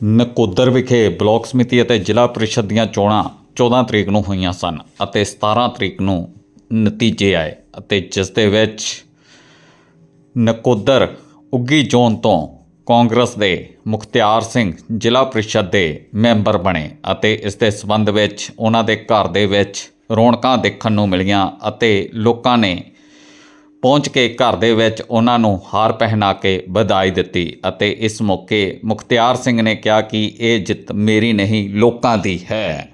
ਨਕੋਦਰ ਵਿਖੇ ਬਲਾਕ ਸਮਿਤੀ ਅਤੇ ਜ਼ਿਲ੍ਹਾ ਪ੍ਰੀਸ਼ਦ ਦੀਆਂ ਚੋਣਾਂ 14 ਤਰੀਕ ਨੂੰ ਹੋਈਆਂ ਸਨ ਅਤੇ 17 ਤਰੀਕ ਨੂੰ ਨਤੀਜੇ ਆਏ ਅਤੇ ਜਿਸ ਦੇ ਵਿੱਚ ਨਕੋਦਰ ਉੱਗੀ ਜ਼ੋਨ ਤੋਂ ਕਾਂਗਰਸ ਦੇ ਮੁਖਤਿਆਰ ਸਿੰਘ ਜ਼ਿਲ੍ਹਾ ਪ੍ਰੀਸ਼ਦ ਦੇ ਮੈਂਬਰ ਬਣੇ ਅਤੇ ਇਸ ਦੇ ਸਬੰਧ ਵਿੱਚ ਉਹਨਾਂ ਦੇ ਘਰ ਦੇ ਵਿੱਚ ਰੌਣਕਾਂ ਦੇਖਣ ਨੂੰ ਮਿਲੀਆਂ ਅਤੇ ਲੋਕਾਂ ਨੇ ਪਹੁੰਚ ਕੇ ਘਰ ਦੇ ਵਿੱਚ ਉਹਨਾਂ ਨੂੰ ਹਾਰ ਪਹਿਨਾ ਕੇ ਵਧਾਈ ਦਿੱਤੀ ਅਤੇ ਇਸ ਮੌਕੇ ਮੁਖਤਿਆਰ ਸਿੰਘ ਨੇ ਕਿਹਾ ਕਿ ਇਹ ਜਿੱਤ ਮੇਰੀ ਨਹੀਂ, ਲੋਕਾਂ ਦੀ ਹੈ।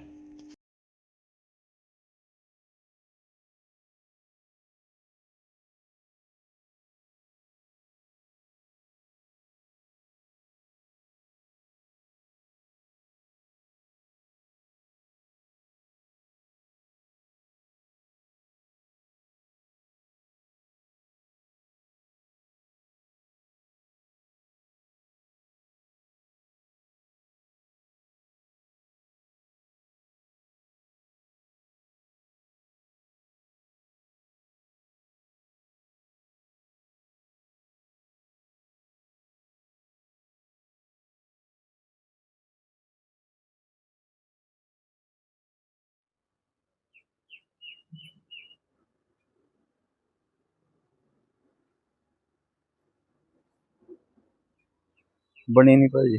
ਬਣੀ ਨਹੀਂ ਭਾਜੀ।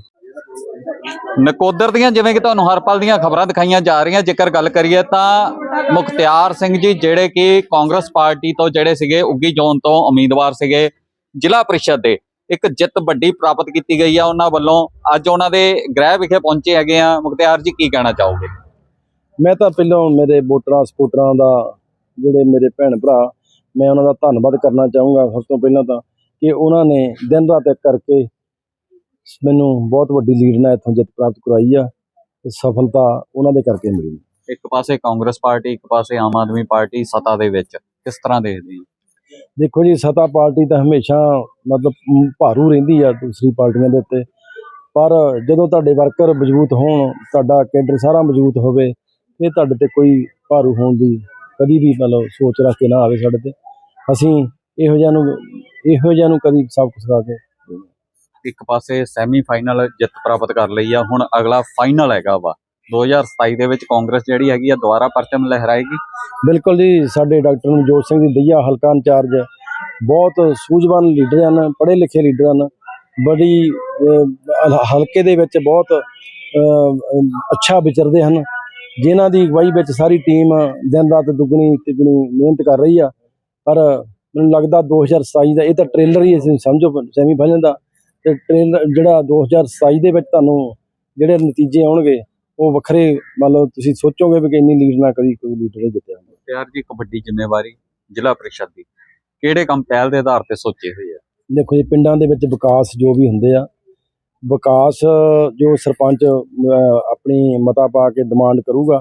ਨਕੋਦਰ ਦੀਆਂ ਜਿਵੇਂ ਕਿ ਤੁਹਾਨੂੰ ਹਰ ਪਲ ਦੀਆਂ ਖਬਰਾਂ ਦਿਖਾਈਆਂ ਜਾ ਰਹੀਆਂ ਜੇਕਰ ਗੱਲ ਕਰੀਏ ਤਾਂ ਮੁਖਤਿਆਰ ਸਿੰਘ ਜੀ ਜਿਹੜੇ ਕਿ ਕਾਂਗਰਸ ਪਾਰਟੀ ਤੋਂ ਜਿਹੜੇ ਸੀਗੇ ਉੱਗੀ ਜ਼ੋਨ ਤੋਂ ਉਮੀਦਵਾਰ ਸੀਗੇ ਜ਼ਿਲ੍ਹਾ ਪ੍ਰੀਸ਼ਦ ਦੇ। ਇੱਕ ਜਿੱਤ ਵੱਡੀ ਪ੍ਰਾਪਤ ਕੀਤੀ ਗਈ ਆ ਉਹਨਾਂ ਵੱਲੋਂ। ਅੱਜ ਉਹਨਾਂ ਦੇ ਗ੍ਰਹਿ ਵਿਖੇ ਪਹੁੰਚੇ ਹੈਗੇ ਆ। ਮੁਖਤਿਆਰ ਜੀ ਕੀ ਕਹਿਣਾ ਚਾਹੋਗੇ? ਮੈਂ ਤਾਂ ਪਹਿਲਾਂ ਮੇਰੇ ਵੋਟਰਾਂ ਸਪੋਰਟਰਾਂ ਦਾ ਜਿਹੜੇ ਮੇਰੇ ਭੈਣ ਭਰਾ ਮੈਂ ਉਹਨਾਂ ਦਾ ਧੰਨਵਾਦ ਕਰਨਾ ਚਾਹੂੰਗਾ। ਸਭ ਤੋਂ ਪਹਿਲਾਂ ਤਾਂ ਕਿ ਉਹਨਾਂ ਨੇ ਦਿਨ ਰਾਤ ਇੱਕ ਕਰਕੇ ਮੈਨੂੰ ਬਹੁਤ ਵੱਡੀ ਲੀਡ ਨਾਲ ਇੱਥੋਂ ਜਿੱਤ ਪ੍ਰਾਪਤ ਕਰਵਾਈ ਆ ਤੇ ਸਫਲਤਾ ਉਹਨਾਂ ਦੇ ਕਰਕੇ ਮਿਲੀ। ਇੱਕ ਪਾਸੇ ਕਾਂਗਰਸ ਪਾਰਟੀ ਇੱਕ ਪਾਸੇ ਆਮ ਆਦਮੀ ਪਾਰਟੀ ਸੱਤਾ ਦੇ ਵਿੱਚ। ਕਿਸ ਤਰ੍ਹਾਂ ਦੇਖਦੇ ਹੋ? ਦੇਖੋ ਜੀ ਸਤਾ ਪਾਰਟੀ ਤਾਂ ਹਮੇਸ਼ਾ ਮਤਲਬ ਭਾਰੂ ਰਹਿੰਦੀ ਆ ਦੂਸਰੀ ਪਾਰਟੀਆਂ ਦੇ ਉੱਤੇ। ਪਰ ਜਦੋਂ ਤੁਹਾਡੇ ਵਰਕਰ ਮਜ਼ਬੂਤ ਹੋਣ ਤੁਹਾਡਾ ਕੇਡਰ ਸਾਰਾ ਮਜ਼ਬੂਤ ਹੋਵੇ ਇਹ ਤੁਹਾਡੇ ਤੇ ਕੋਈ ਭਾਰੂ ਹੋਣ ਦੀ ਕਦੀ ਵੀ ਮਤਲਬ ਸੋਚ ਰੱਖ ਕੇ ਨਾ ਆਵੇ ਸਾਡੇ ਤੇ। ਅਸੀਂ ਇਹੋ ਜਿਹਾ ਨੂੰ ਇਹੋ ਜਿਹਾ ਨੂੰ ਕਦੀ ਸਭ ਕੁਝ ਕਰਾ ਕੇ ਇੱਕ ਪਾਸੇ ਸੈਮੀ ਫਾਈਨਲ ਜਿੱਤ ਪ੍ਰਾਪਤ ਕਰ ਲਈ ਆ, ਹੁਣ ਅਗਲਾ ਫਾਈਨਲ ਹੈਗਾ ਵਾ। 2027 ਦੇ ਵਿੱਚ ਕਾਂਗਰਸ ਜਿਹੜੀ ਹੈਗੀ ਆ, ਦੁਬਾਰਾ ਪਰਚਮ ਲਹਿਰਾਏਗੀ। ਬਿਲਕੁਲ ਜੀ, ਸਾਡੇ ਡਾਕਟਰ ਨਵਜੋਤ ਸਿੰਘ ਦੀ ਦਈਆ, ਹਲਕਾ ਇੰਚਾਰਜ। ਬਹੁਤ ਸੂਝਵਾਨ ਲੀਡਰ ਹਨ ਪੜ੍ਹੇ ਲਿਖੇ ਲੀਡਰ ਹਨ। ਬੜੀ ਹਲਕੇ ਦੇ ਵਿੱਚ ਬਹੁਤ ਅੱਛਾ ਵਿਚਰਦੇ ਹਨ। ਜਿਨ੍ਹਾਂ ਦੀ ਅਗਵਾਈ ਵਿੱਚ ਸਾਰੀ ਟੀਮ ਦਿਨ ਰਾਤ ਦੁੱਗਣੀ ਤਿੱਗਣੀ ਮਿਹਨਤ ਕਰ ਰਹੀ ਆ। ਪਰ ਮੈਨੂੰ ਲੱਗਦਾ 2027 ਦਾ ਇਹ ਤਾਂ ਟ੍ਰੇਲਰ ਹੀ ਅਸੀਂ ਸਮਝੋ ਸੈਮੀ ਫਾਈਨਲ ਦਾ। ਤੇ ਟ੍ਰੇਲਰ ਜਿਹੜਾ 2027 ਦੇ ਵਿੱਚ ਤੁਹਾਨੂੰ ਜਿਹੜੇ ਨਤੀਜੇ ਆਉਣਗੇ ਉਹ ਵੱਖਰੇ ਮੰਨ ਲਓ ਤੁਸੀਂ ਸੋਚੋਗੇ ਵੀ ਕਿ ਇੰਨੀ ਲੀਡ ਨਾਲ ਕਦੀ ਕੋਈ ਲੀਡਰ ਜਿੱਤਿਆ ਹੁੰਦਾ। ਯਾਰ ਜੀ ਇੱਕ ਵੱਡੀ ਜ਼ਿੰਮੇਵਾਰੀ ਜ਼ਿਲ੍ਹਾ ਪ੍ਰੀਸ਼ਦ ਦੀ ਕਿਹੜੇ ਕੰਮ ਪਹਿਲ ਦੇ ਆਧਾਰ ਤੇ ਸੋਚੇ ਹੋਏ ਆ ਦੇਖੋ ਜੀ ਪਿੰਡਾਂ ਦੇ ਵਿੱਚ ਵਿਕਾਸ ਜੋ ਵੀ ਹੁੰਦੇ ਆ ਵਿਕਾਸ ਜੋ ਸਰਪੰਚ ਆਪਣੀ ਮਤਾ ਪਾ ਕੇ ਡਿਮਾਂਡ ਕਰੂਗਾ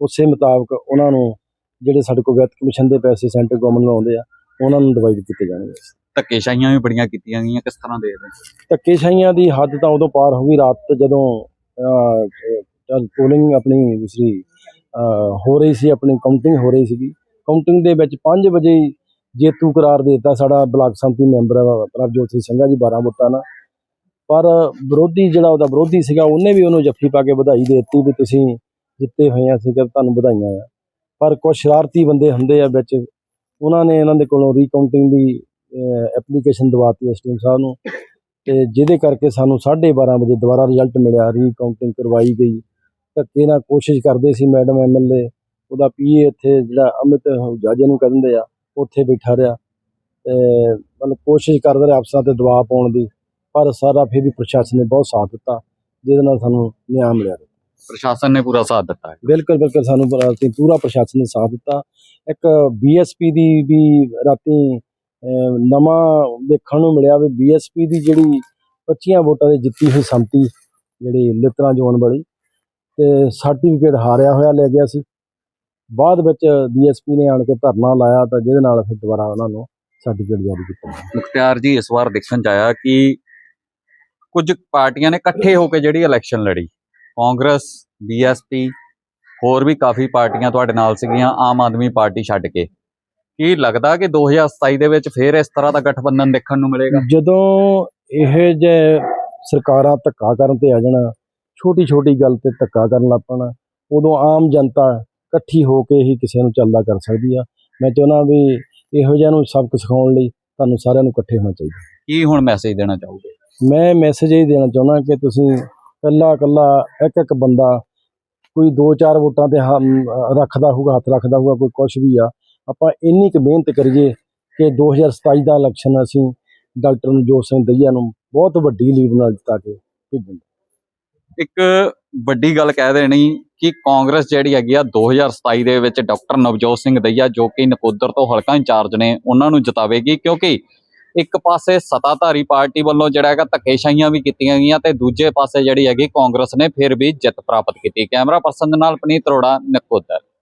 ਉਸੇ ਮੁਤਾਬਕ ਉਹਨਾਂ ਨੂੰ ਜਿਹੜੇ ਸਾਡੇ ਕੋਲ ਵਿੱਤ ਕਮਿਸ਼ਨ ਦੇ ਪੈਸੇ ਸੈਂਟਰ ਗਵਰਨਮੈਂਟ ਨੂੰ ਆਉਂਦੇ ਆ ਉਹਨਾਂ ਨੂੰ ਡਿਵਾਈਡ ਕੀਤੇ ਜਾਣਗੇ। ਧੱਕੇਸ਼ਾਹੀਆਂ ਵੀ ਬੜੀਆਂ ਕੀਤੀਆਂ ਗਈਆਂ ਕਿਸ ਤਰ੍ਹਾਂ ਦੇਖਦੇ? ਧੱਕੇਸ਼ਾਹੀਆਂ ਦੀ ਹੱਦ ਤਾਂ ਉਦੋਂ ਪਾਰ ਹੋ ਗਈ ਰਾਤ ਜਦੋਂ ਪੋਲਿੰਗ ਆਪਣੀ ਦੂਸਰੀ ਹੋ ਰਹੀ ਸੀ ਆਪਣੀ ਕਾਊਂਟਿੰਗ ਹੋ ਰਹੀ ਸੀਗੀ। ਕਾਊਂਟਿੰਗ ਦੇ ਵਿੱਚ 5 ਵਜੇ ਜੇਤੂ ਕਰਾਰ ਦੇ ਦਿੱਤਾ ਸਾਡਾ ਬਲਾਕ ਸੰਮਤੀ ਮੈਂਬਰ ਪ੍ਰਭਜੋਤ ਸਿੰਘ ਸੰਘਾ ਜੀ 12 ਵੋਟਾਂ ਨਾਲ। ਪਰ ਵਿਰੋਧੀ ਜਿਹੜਾ ਉਹਦਾ ਵਿਰੋਧੀ ਸੀਗਾ ਉਹਨੇ ਵੀ ਉਹਨੂੰ ਜੱਫੀ ਪਾ ਕੇ ਵਧਾਈ ਦੇ ਦਿੱਤੀ ਵੀ ਤੁਸੀਂ ਜਿੱਤੇ ਹੋਏ ਆ ਸੀਗਾ ਤੁਹਾਨੂੰ ਵਧਾਈਆਂ ਆ। ਪਰ ਕੁਝ ਸ਼ਰਾਰਤੀ ਬੰਦੇ ਹੁੰਦੇ ਆ ਵਿੱਚ ਉਹਨਾਂ ਨੇ ਇਹਨਾਂ ਦੇ ਕੋਲੋਂ ਰੀਕਾਊਂਟਿੰਗ ਦੀ ਐਪਲੀਕੇਸ਼ਨ ਦਵਾਤੀ ਐਸਟੀਐਮ ਸਾਹਿਬ ਨੂੰ। ਤੇ ਜਿਹਦੇ ਕਰਕੇ ਸਾਨੂੰ 12:30 ਵਜੇ ਦੁਬਾਰਾ ਰਿਜ਼ਲਟ ਮਿਲਿਆ ਰੀਕਾਊਂਟਿੰਗ ਕਰਵਾਈ ਗਈ। ਧੱਕੇ ਨਾਲ ਕੋਸ਼ਿਸ਼ ਕਰਦੇ ਸੀ ਮੈਡਮ ਐਮਐਲਏ ਉਹਦਾ ਪੀਏ ਇੱਥੇ ਜਿਹੜਾ ਅਮਿਤ ਜਾਜੇ ਨੂੰ ਕਹਿੰਦੇ ਆ, ਉੱਥੇ ਬੈਠਾ ਰਿਹਾ। ਤੇ ਮਤਲਬ ਕੋਸ਼ਿਸ਼ ਕਰਦੇ ਰਹੇ ਅਫਸਰਾਂ ਤੇ ਦਬਾਅ ਪਾਉਣ ਦੀ, ਪਰ ਸਾਰਾ ਫਿਰ ਵੀ ਪ੍ਰਸ਼ਾਸਨ ਨੇ ਬਹੁਤ ਸਾਥ ਦਿੱਤਾ, ਜਿਹਦੇ ਨਾਲ ਸਾਨੂੰ ਨਿਆਂ ਮਿਲਿਆ। ਪ੍ਰਸ਼ਾਸਨ ਨੇ ਪੂਰਾ ਸਾਥ ਦਿੱਤਾ ਹੈ। ਬਿਲਕੁਲ ਬਿਲਕੁਲ। ਸਾਨੂੰ ਪੂਰਾ- ਪੂਰਾ ਪ੍ਰਸ਼ਾਸਨ ਨੇ ਸਾਥ ਦਿੱਤਾ। ਇੱਕ ਬੀਐਸਪੀ ਦੀ ਵੀ ਰਾਤੀ ਨਵਾਂ ਦੇਖਣ ਨੂੰ ਮਿਲਿਆ ਵੀ ਬੀਐਸਪੀ ਦੀ ਜਿਹੜੀ 25 ਵੋਟਾਂ ਦੇ ਜਿੱਤੀ ਹੋਈ ਸੰਮਤੀ ਜਿਹੜੀ ਲਿਤਰਾ ਜ਼ੋਨ ਵਾਲੀ ਤੇ ਸਰਟੀਫਿਕੇਟ ਹਾਰਿਆ ਹੋਇਆ ਲੈ ਗਿਆ ਸੀ। ਬਾਅਦ ਵਿੱਚ ਬੀਐਸਪੀ ਨੇ ਆਣ ਕੇ ਧਰਨਾ ਲਾਇਆ ਤਾਂ ਜਿਹਦੇ ਨਾਲ ਫਿਰ ਦੁਬਾਰਾ ਉਹਨਾਂ ਨੂੰ ਸਰਟੀਫਿਕੇਟ ਜਾਰੀ ਕੀਤਾ। ਮੁਖਤਿਆਰ ਜੀ ਇਸ ਵਾਰ ਦੇਖਣ ਚ ਆਇਆ ਕਿ ਕੁਝ ਪਾਰਟੀਆਂ ਨੇ ਇਕੱਠੇ ਹੋ ਕੇ ਜਿਹੜੀ ਇਲੈਕਸ਼ਨ ਲੜੀ। ਕਾਂਗਰਸ ਬੀਐਸਪੀ ਹੋਰ ਵੀ ਕਾਫੀ ਪਾਰਟੀਆਂ ਤੁਹਾਡੇ ਨਾਲ ਸੀਗੀਆਂ ਆਮ ਆਦਮੀ ਪਾਰਟੀ ਛੱਡ ਕੇ। ਕੀ ਲੱਗਦਾ ਕਿ 2027 ਦੇ ਵਿੱਚ ਫੇਰ ਇਸ ਤਰ੍ਹਾਂ ਦਾ ਗਠਬੰਧਨ ਦੇਖਣ ਨੂੰ ਮਿਲੇਗਾ? ਜਦੋਂ ਇਹ ਜੇ ਸਰਕਾਰਾਂ ਧੱਕਾ ਕਰਨ ਤੇ ਆ ਜਾਣ ਛੋਟੀ ਛੋਟੀ ਗੱਲ ਤੇ ਧੱਕਾ ਕਰਨ ਲੱਗ ਪੈਣਾ ਉਦੋਂ ਆਮ ਜਨਤਾ ਇਕੱਠੀ ਹੋ ਕੇ ਹੀ ਕਿਸੇ ਨੂੰ ਚੱਲਦਾ ਕਰ ਸਕਦੀ ਆ। ਮੈਂ ਚਾਹੁੰਦਾ ਵੀ ਇਹੋ ਜਿਹਾ ਨੂੰ ਸਬਕ ਸਿਖਾਉਣ ਲਈ ਤੁਹਾਨੂੰ ਸਾਰਿਆਂ ਨੂੰ ਇਕੱਠੇ ਹੋਣਾ ਚਾਹੀਦਾ। ਕੀ ਹੁਣ ਮੈਸੇਜ ਦੇਣਾ ਚਾਹੋਗੇ? ਮੈਂ ਮੈਸੇਜ ਇਹ ਦੇਣਾ ਚਾਹੁੰਦਾ ਕਿ ਤੁਸੀਂ ਇਕੱਲਾ ਇਕੱਲਾ ਇੱਕ ਇੱਕ ਬੰਦਾ ਕੋਈ ਦੋ ਚਾਰ ਵੋਟਾਂ ਤੇ ਹਮ, ਰੱਖਦਾ ਹੋਊਗਾ ਹੱਥ ਰੱਖਦਾ ਹੋਊਗਾ ਕੋਈ ਕੁਛ ਵੀ ਆ। ਆਪਾਂ ਇੰਨੀ ਕੁ ਮਿਹਨਤ ਕਰੀਏ ਕਿ 2027 ਦਾ ਇਲੈਕਸ਼ਨ ਅਸੀਂ ਡਾਕਟਰ ਨਵਜੋਤ ਸਿੰਘ ਦਈਆ ਨੂੰ ਬਹੁਤ ਵੱਡੀ ਲੀਡ ਨਾਲ ਜਿਤਾ ਕੇ ਭੇਜਣ। ਇੱਕ ਵੱਡੀ ਗੱਲ ਕਹਿ ਦੇਣੀ ਕਿ ਕਾਂਗਰਸ ਜਿਹੜੀ ਹੈਗੀ ਆ 2027 ਦੇ ਵਿੱਚ ਡਾਕਟਰ ਨਵਜੋਤ ਸਿੰਘ ਦਈਆ ਜੋ ਕਿ ਨਕੋਦਰ ਤੋਂ ਹਲਕਾ ਇੰਚਾਰਜ ਨੇ ਉਹਨਾਂ ਨੂੰ ਜਿਤਾਵੇਗੀ ਕਿਉਂਕਿ ਇੱਕ ਪਾਸੇ ਸਤਾਧਾਰੀ ਪਾਰਟੀ ਵੱਲੋਂ ਜਿਹੜਾ ਹੈਗਾ ਧੱਕੇਸ਼ਾਹੀਆਂ ਵੀ ਕੀਤੀਆਂ ਗਈਆਂ ਤੇ ਦੂਜੇ ਪਾਸੇ ਜਿਹੜੀ ਹੈਗੀ ਕਾਂਗਰਸ ਨੇ ਫਿਰ ਵੀ ਜਿੱਤ ਪ੍ਰਾਪਤ ਕੀਤੀ। ਕੈਮਰਾ ਪਰਸਨ ਦੇ ਨਾਲ ਪਨੀਤ ਅਰੋੜਾ, ਨਕੋਦਰ।